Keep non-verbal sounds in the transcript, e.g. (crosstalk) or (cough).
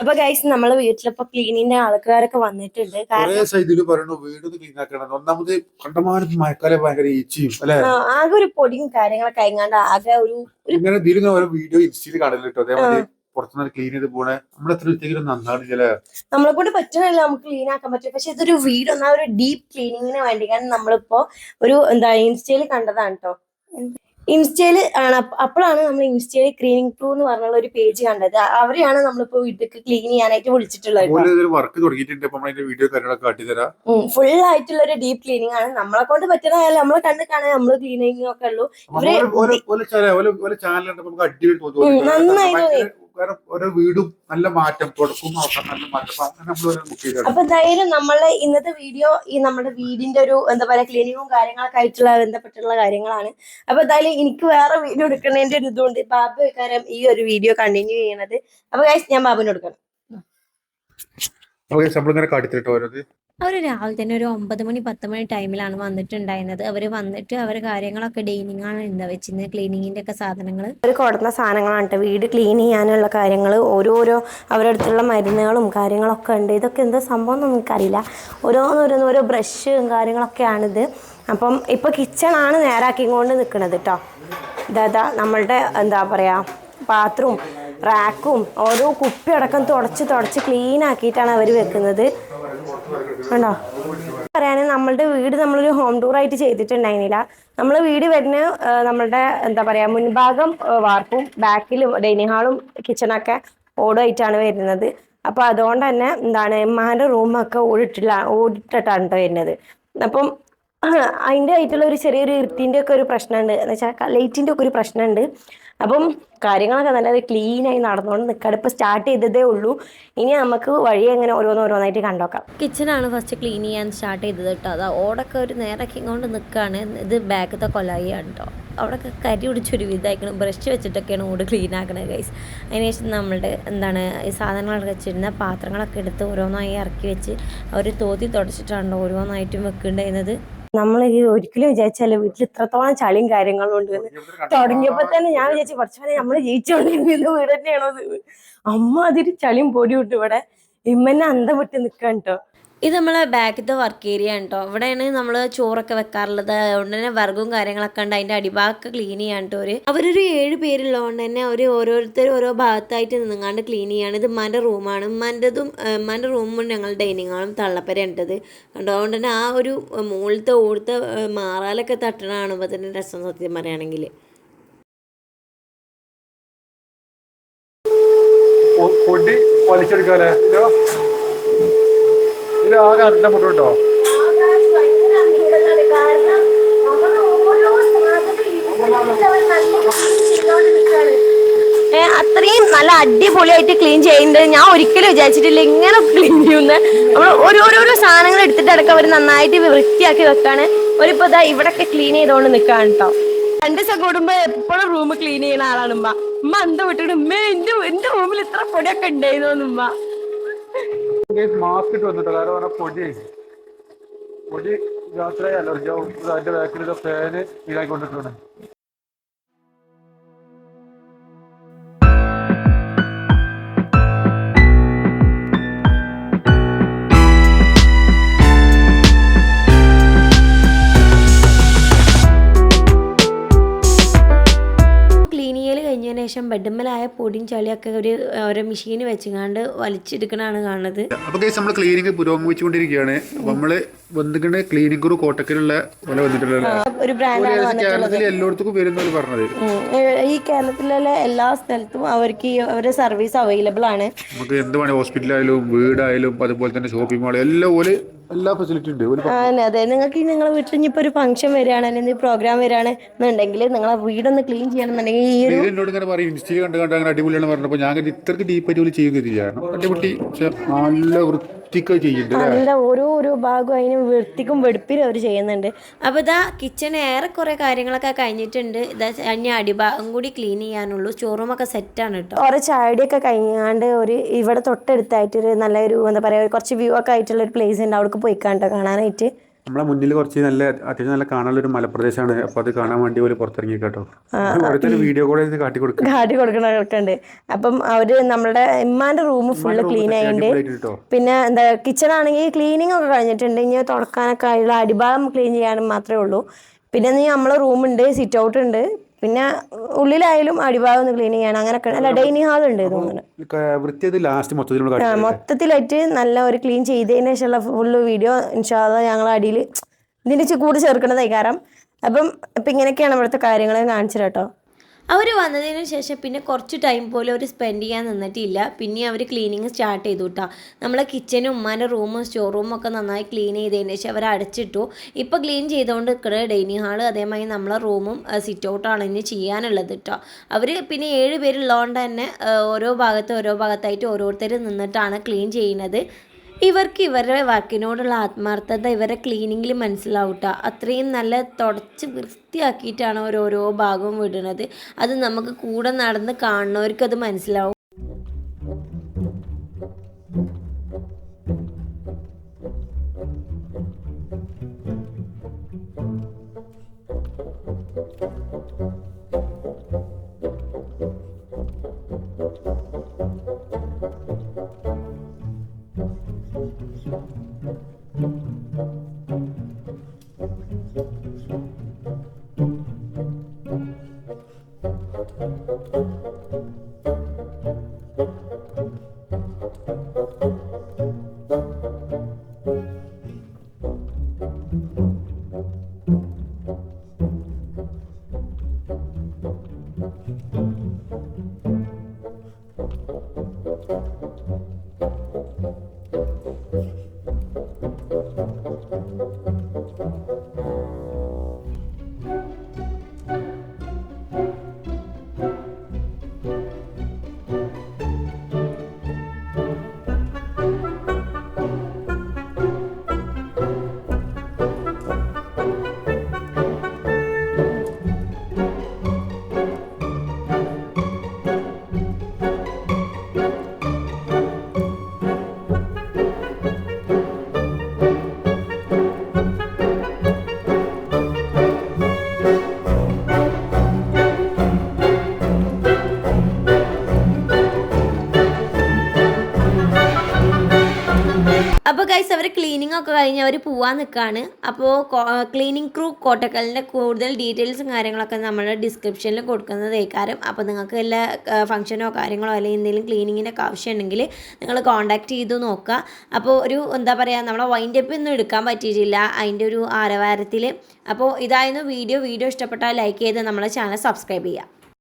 അപ്പൊ ഗൈസ് നമ്മളെ വീട്ടിലിപ്പോ ക്ലീനിന്റെ ആൾക്കാരൊക്കെ വന്നിട്ടുണ്ട്. ആകെ ഒരു പൊടിയും കാര്യങ്ങളൊക്കെ അയങ്ങാണ്ട് ആകെ ഒരു ഇങ്ങനെ വീഡിയോ ഇൻസ്റ്റയിൽ പുറത്തുനിന്ന് ക്ലീൻ ചെയ്ത് പോണേ. എത്ര നമ്മളെ കൊണ്ട് പറ്റണല്ല നമുക്ക് ക്ലീൻ ആക്കാൻ പറ്റും പക്ഷെ ഇതൊരു വീട് ഒന്നാ ഒരു ഡീപ് ക്ലീനിങ്ങിന് വേണ്ടി. കാരണം നമ്മളിപ്പോ ഒരു എന്താ ഇൻസ്റ്റയിൽ കണ്ടതാണ് കേട്ടോ ഇൻസ്റ്റയിൽ ആണ്. അപ്പ- അപ്പോഴാണ് നമ്മൾ ഇൻസ്റ്റയിൽ ക്ലീനിങ് ടൂ എന്ന് പറഞ്ഞുള്ള ഒരു പേജ് കണ്ടത്. അവരെയാണ് നമ്മളിപ്പോ വീട്ടിലേക്ക് ക്ലീൻ ചെയ്യാനായിട്ട് വിളിച്ചിട്ടുള്ളത് വർക്ക് തുടങ്ങിയിട്ടുണ്ട്. വീഡിയോ കാര്യങ്ങളൊക്കെ കാട്ടിത്തരാം ഫുൾ ആയിട്ടുള്ള ഒരു ഡീപ് ക്ലീനിങ് ആണ്. നമ്മളെ കൊണ്ട് പറ്റുന്നതല്ല. നമ്മളെ കണ്ട് കാണാൻ നമ്മൾ ക്ലീനിങ് ഒക്കെ ഉള്ളൂ. നന്നായി തോന്നി. കാരണം ഓരോ വീടും നല്ല മാറ്റം കൊടുക്കും അവസാനം നല്ല മാറ്റം. അങ്ങനെ നമ്മൾ ബുക്ക് അപ്പൊ എന്തായാലും നമ്മളെ ഇന്നത്തെ വീഡിയോ ഈ നമ്മുടെ വീടിന്റെ ഒരു എന്താ പറയാ ക്ലീനിങ്ങും കാര്യങ്ങളൊക്കെ ആയിട്ടുള്ള ബന്ധപ്പെട്ടുള്ള കാര്യങ്ങളാണ്. അപ്പൊ എന്തായാലും എനിക്ക് വേറെ വീഡിയോ എടുക്കുന്നതിന്റെ ഒരു ഇതുകൊണ്ട് ബാബു വെക്കാരം ഈ ഒരു വീഡിയോ കണ്ടിന്യൂ ചെയ്യണത്. അപ്പൊ ഞാൻ ബാബുവിന് കൊടുക്കണം നമ്മളിങ്ങനെ കാട്ടിത്തിട്ടോ ഓരോത്. അവർ രാവിലെ തന്നെ ഒരു ഒമ്പത് മണി പത്ത് മണി ടൈമിലാണ് വന്നിട്ടുണ്ടായിരുന്നത്. അവർ വന്നിട്ട് അവർ കാര്യങ്ങളൊക്കെ ഡെയിനിങ് ആണ് എന്താ വെച്ചിരുന്നത് ക്ലീനിങ്ങിന്റെ ഒക്കെ സാധനങ്ങൾ അവർ കൊടുക്കുന്ന സാധനങ്ങളാണ്. വീട് ക്ലീൻ ചെയ്യാനുള്ള കാര്യങ്ങൾ ഓരോരോ അവരുടെ അടുത്തുള്ള മരുന്നുകളും കാര്യങ്ങളൊക്കെ ഉണ്ട്. ഇതൊക്കെ എന്താ സംഭവം ഒന്നും എനിക്കറിയില്ല. ഓരോന്നോരോന്ന് ഓരോ ബ്രഷും കാര്യങ്ങളൊക്കെയാണിത്. അപ്പം ഇപ്പൊ കിച്ചൺ ആണ് നേരാക്കിക്കൊണ്ട് നിൽക്കുന്നത് കേട്ടോ ഇതാ നമ്മളുടെ എന്താ പറയാ പാത്രവും റാക്കും ഓരോ കുപ്പി അടക്കം തുടച്ച് തുടച്ച് ക്ലീൻ ആക്കിയിട്ടാണ് അവർ വെക്കുന്നത്. കണ്ടോ? പറയാനും നമ്മളുടെ വീട് നമ്മളൊരു ഹോം ടൂർ ആയിട്ട് ചെയ്തിട്ടുണ്ടായിരുന്നില്ല. നമ്മൾ വീട് വരുന്ന നമ്മളുടെ എന്താ പറയാ മുൻഭാഗം വാർപ്പും ബാക്കിൽ ഡൈനിങ് ഹാളും കിച്ചണൊക്കെ ഓടുമായിട്ടാണ് വരുന്നത്. അപ്പൊ അതുകൊണ്ട് തന്നെ എന്താണ് എമ്മാന്റെ റൂമൊക്കെ ഓടിട്ടില്ല ഓടിട്ടിട്ടാണ് ട്ടോ വരുന്നത്. അപ്പം (clears throat) അതിന്റെ ആയിട്ടുള്ള ഒരു ചെറിയൊരു ഇരുട്ടിന്റെ ഒക്കെ ഒരു പ്രശ്നമുണ്ട്. എന്ന് വെച്ചാൽ ലൈറ്റിന്റെ ഒക്കെ ഒരു പ്രശ്നമുണ്ട്. അപ്പം കാര്യങ്ങളൊക്കെ നല്ല ക്ലീനായി ആയി നടന്നുകൊണ്ട് നിൽക്കാതെ ഇപ്പം സ്റ്റാർട്ട് ചെയ്തതേ ഉള്ളൂ. ഇനി നമുക്ക് വഴി എങ്ങനെ ഓരോന്നോരോന്നായിട്ട് കണ്ടോക്കാം. കിച്ചണാണ് ഫസ്റ്റ് ക്ലീൻ ചെയ്യാൻ സ്റ്റാർട്ട് ചെയ്തത് കേട്ടോ. അതാ ഓടൊക്കെ ഒരു നേരൊക്കെ ഇങ്ങോട്ട് നിൽക്കുകയാണ് ഇത് ബാഗത്തെ കൊലായിയാണ് കേട്ടോ. അവിടെയൊക്കെ കരി പിടിച്ചൊരു വിധമായിരിക്കണം. ബ്രഷ് വെച്ചിട്ടൊക്കെയാണ് ഓട് ക്ലീൻ ആക്കണത് ഗൈസ് അതിനുശേഷം നമ്മളുടെ എന്താണ് ഈ സാധനങ്ങളൊക്കെ വെച്ചിരുന്ന പാത്രങ്ങളൊക്കെ എടുത്ത് ഓരോന്നായി ഇറക്കി വെച്ച് അവർ തോത്തി തുടച്ചിട്ടാണ് ഓരോന്നായിട്ടും വെക്കുന്നുണ്ടായിരുന്നത് നമ്മൾ ഈ ഒരിക്കലും വിചാരിച്ചാലും വീട്ടിൽ ഇത്രത്തോളം ചളിയും കാര്യങ്ങളും ഉണ്ട് തുടങ്ങിയപ്പോൾ തന്നെ ഞാൻ വിചാരിച്ചു കുറച്ചുകൂടെ നമ്മൾ ജയിച്ചോണ്ടിരുന്ന വീട് തന്നെയാണോ? അമ്മ അതിരി ചളിയും പൊടി വിട്ടു ഇവിടെ ഇമ്മന്നെ അന്തം വിട്ട് നിക്കാൻ കേട്ടോ ഇത് നമ്മളെ ബാക്കിലത്തെ വർക്ക് ഏരിയ ഉണ്ടോ ഇവിടെയാണ് നമ്മൾ ചോറൊക്കെ വെക്കാറുള്ളത്. അതുകൊണ്ട് തന്നെ വർഗവും കാര്യങ്ങളൊക്കെ ഉണ്ട്. അതിന്റെ അടിഭാഗമൊക്കെ ക്ലീൻ ചെയ്യാൻ കേട്ടോ ഒരു അവരൊരു ഏഴ് പേരുള്ളതുകൊണ്ട് തന്നെ അവർ ഓരോരുത്തർ ഓരോ ഭാഗത്തായിട്ട് നിന്നുകൊണ്ട് ക്ലീൻ ചെയ്യാണ്. ഇത് ഉമ്മാന്റെ റൂമാണ് ഉമ്മാന്റെതും ഉമ്മാന്റെ റൂമും ഞങ്ങൾ ഡൈനിങ് ഹാളും തള്ളപ്പര ഉണ്ടത് കണ്ടോ? അതുകൊണ്ട് തന്നെ ആ ഒരു മുകളിലത്തെ ഓടുത്തെ മാറാലൊക്കെ തട്ടണ കാണുമ്പോൾ തന്നെ രസം സത്യം പറയുകയാണെങ്കിൽ. പൊടി വലിച്ചെടുക്കാല്ലേ? ഇതോ. ആകെ അണ്ട മുട്ടോ അത്രയും നല്ല അടിപൊളിയായിട്ട് ക്ലീൻ ചെയ്യുന്നത് ഞാൻ ഒരിക്കലും വിചാരിച്ചിട്ടില്ല ഇങ്ങനെ ക്ലീൻ ചെയ്യുന്ന. നമ്മൾ ഓരോരോരോ സാധനങ്ങൾ എടുത്തിട്ട് അടക്കം അവർ നന്നായിട്ട് വൃത്തിയാക്കി വെക്കാണ്. ഒരിപ്പോ ഇതാ ഇവിടൊക്കെ ക്ലീൻ ചെയ്തോണ്ട് നിൽക്കാണ് കേട്ടോ രണ്ട് ദിവസം കൂടുമ്പോ എപ്പോഴും റൂം ക്ലീൻ ചെയ്യുന്ന ആളാണ് ഉമ്മ. ഉമ്മ എന്താ വിട്ടിട്ട് ഉമ്മ എന്റെ റൂമിൽ ഇത്ര പൊടിയൊക്കെ ഉണ്ടായിരുന്നു ഉമ്മ മാസ്ക് പൊടി. പൊടി രാത്രി അലർജി അതിന്റെ ബാക്കിൽ ഫാന് ഇതാക്കി ക്ലീൻ ശേഷം ബെഡ്മലായ പൊടിയും ചളിയൊക്കെ ഒരു ഓരോ മെഷീന് വെച്ചുകൊണ്ട് വലിച്ചെടുക്കണാണ് കാണുന്നത്. അപ്പൊ കേസ് നമ്മൾ ക്ലീനിങ് പുരോഗമിച്ചുകൊണ്ടിരിക്കുകയാണ്. നമ്മൾ വന്നിട്ട് ക്ലീനിങ് ഒരു കോട്ടക്കലുള്ള പോലെ വന്നിട്ടുള്ള കേരളത്തിൽ എല്ലായിടത്തും പറഞ്ഞത്. ഈ കേരളത്തിലുള്ള എല്ലാ സ്ഥലത്തും അവർക്ക് അവരുടെ സർവീസ് അവൈലബിൾ ആണ്. നമുക്ക് എന്ത് വേണേ ഹോസ്പിറ്റലായാലും വീടായാലും അതുപോലെ തന്നെ ഷോപ്പിംഗ് മാൾ എല്ലാം പോലെ എല്ലാ ഫെസിലിറ്റി ഉണ്ട്. ഒരു ആ, അതെ, നിങ്ങൾക്ക് നിങ്ങളെ വീട്ടിൽ ഇനിയിപ്പോ ഒരു ഫംഗ്ഷൻ വരികയാണ് അല്ലെങ്കിൽ പ്രോഗ്രാം വരികയാണ് എന്നുണ്ടെങ്കിൽ നിങ്ങളെ വീടൊന്ന് ക്ലീൻ ചെയ്യണമെന്നുണ്ടെങ്കിൽ ഈ ഒരു എന്നോട് ഇങ്ങനെ പറയും ഇൻസ്റ്റയിൽ കണ്ട് കണ്ട് അങ്ങനെ അടിപൊളിയാണ് പറഞ്ഞപ്പോൾ ഞാൻ ഇത്രക്ക് ഡീപ്പ് പോലും ചെയ്യുകയാണ് അടിപൊളി നല്ല നല്ല വൃത്തിക്ക് ചെയ്യുന്നുണ്ട്? ഓരോ ഓരോ ഭാഗവും അതിന് വൃത്തിക്കും വെടുപ്പിനും അവർ ചെയ്യുന്നുണ്ട്. അപ്പോൾ ഇതാ കിച്ചൺ ഏറെക്കുറെ കാര്യങ്ങളൊക്കെ കഴിഞ്ഞിട്ടുണ്ട്. ഇതാ ഇനി അടിഭാഗം കൂടി ക്ലീൻ ചെയ്യാനുള്ളൂ. സെറ്റ് സെറ്റാണ് കേട്ടോ ഓരോ ചായടിയൊക്കെ കഴിഞ്ഞാണ്ട് ഒരു ഇവിടെ തൊട്ടടുത്തായിട്ട് ഒരു നല്ലൊരു എന്താ പറയാ കുറച്ച് വ്യൂ ഒക്കെ ആയിട്ടുള്ള ഒരു പ്ലേസ് ഉണ്ട്. അവിടെ പോയി കണ്ടോ കാണാനായിട്ട്. നമ്മളെ മുന്നിൽ കുറച്ച് നല്ല അത്യാവശ്യം നല്ല കാണാനുള്ള ഒരു മലപ്രദേശമാണ് അപ്പൊ അത് കാണാൻ വേണ്ടി ഒരു പുറത്തിറങ്ങി കേട്ടോ. ഓരോരുത്തർ വീഡിയോ ഇത് കാട്ടി കൊടുക്കും. കാട്ടി കൊടുക്കണൊക്കെ ഉണ്ട് അപ്പം അവർ നമ്മുടെ ഇമ്മാന്റെ റൂം ഫുള്ള് ക്ലീൻ ആയിട്ടുണ്ട് കേട്ടോ. പിന്നെ എന്താ കിച്ചൺ ആണെങ്കിൽ ക്ലീനിങ് ഒക്കെ കഴിഞ്ഞിട്ടുണ്ട്. ഇനി തുടക്കാനൊക്കെ ആയുള്ള അടിഭാഗം ക്ലീൻ ചെയ്യാനും മാത്രമേ ഉള്ളൂ. പിന്നെ നീ നമ്മളെ റൂമുണ്ട് സിറ്റ് ഔട്ട് ഉണ്ട്. പിന്നെ ഉള്ളിലായാലും അടിഭാഗം ഒന്ന് ക്ലീൻ ചെയ്യാൻ അങ്ങനെയൊക്കെ അല്ല ഡൈനിങ് ഹാൾ ഉണ്ട് തോന്നുന്നുണ്ട് ലാസ്റ്റ് മൊത്തത്തിൽ മൊത്തത്തിലായിട്ട് നല്ല ഒരു ക്ലീൻ ചെയ്തതിന് ശേഷമുള്ള ഫുള്ള് വീഡിയോ ഇൻഷാല്ല ഞങ്ങൾ അടിയിൽ ഇതിന്റെ കൂടെ ചേർക്കണതായി കാരണം. അപ്പം ഇപ്പം ഇങ്ങനെയൊക്കെയാണ് ഇവിടുത്തെ കാര്യങ്ങൾ കാണിച്ചത് കേട്ടോ. അവർ വന്നതിന് ശേഷം പിന്നെ കുറച്ച് ടൈം പോലും അവർ സ്പെൻഡ് ചെയ്യാൻ നിന്നിട്ടില്ല. പിന്നെ അവർ ക്ലീനിങ് സ്റ്റാർട്ട് ചെയ്തു കേട്ടോ നമ്മളെ കിച്ചനും ഉമ്മാന്റെ റൂമും സ്റ്റോർ റൂമും ഒക്കെ നന്നായി ക്ലീൻ ചെയ്തതിന് ശേഷം അവർ അടച്ചിട്ടു. ഇപ്പോൾ ക്ലീൻ ചെയ്തുകൊണ്ട് നിൽക്കുന്നത് ഡൈനിങ് ഹാൾ അതേമാതിരി നമ്മളെ റൂമും സിറ്റ് ഔട്ടാണ് ഇനി ചെയ്യാനുള്ളത് കേട്ടോ അവർ പിന്നെ ഏഴ് പേരുള്ളതുകൊണ്ട് തന്നെ ഓരോ ഭാഗത്ത് ഓരോ ഭാഗത്തായിട്ട് ഓരോരുത്തർ നിന്നിട്ടാണ് ക്ലീൻ ചെയ്യുന്നത്. ഇവർക്ക് ഇവരുടെ വർക്കിനോടുള്ള ആത്മാർത്ഥത ഇവരുടെ ക്ലീനിങ്ങിൽ മനസ്സിലാവും ട്ടോ അത്രയും നല്ല തുടച്ച് വൃത്തിയാക്കിയിട്ടാണ് അവർ ഓരോ ഭാഗവും വിടുന്നത്. അത് നമുക്ക് കൂടെ നടന്ന് കാണുന്നവർക്ക് അത് മനസ്സിലാവും. അപ്പോൾ ഗൈസ് അവർ ക്ലീനിങ് ഒക്കെ കഴിഞ്ഞ് അവർ പോവാൻ നിൽക്കുകയാണ് അപ്പോൾ ക്ലീനിങ് ക്രൂ കോട്ടക്കലിന്റെ കൂടുതൽ ഡീറ്റെയിൽസും കാര്യങ്ങളൊക്കെ നമ്മൾ ഡിസ്ക്രിപ്ഷനിൽ കൊടുക്കുന്നത് ഏക്കാരം. അപ്പോൾ നിങ്ങൾക്ക് എല്ലാ ഫംഗ്ഷനോ കാര്യങ്ങളോ അല്ലെങ്കിൽ എന്തെങ്കിലും ക്ലീനിങ്ങിന്റെ ഒക്കെ ആവശ്യമുണ്ടെങ്കിൽ നിങ്ങൾ കോൺടാക്ട് ചെയ്ത് നോക്കുക അപ്പോൾ ഒരു എന്താ പറയുക നമ്മളെ വൈൻഡ് അപ്പ് ഒന്നും എടുക്കാൻ പറ്റിയിട്ടില്ല. അതിന്റെ ഒരു ആരവാരത്തിൽ അപ്പോൾ ഇതായിരുന്നു വീഡിയോ. വീഡിയോ ഇഷ്ടപ്പെട്ടാൽ ലൈക്ക് ചെയ്ത് നമ്മളെ ചാനൽ സബ്സ്ക്രൈബ് ചെയ്യുക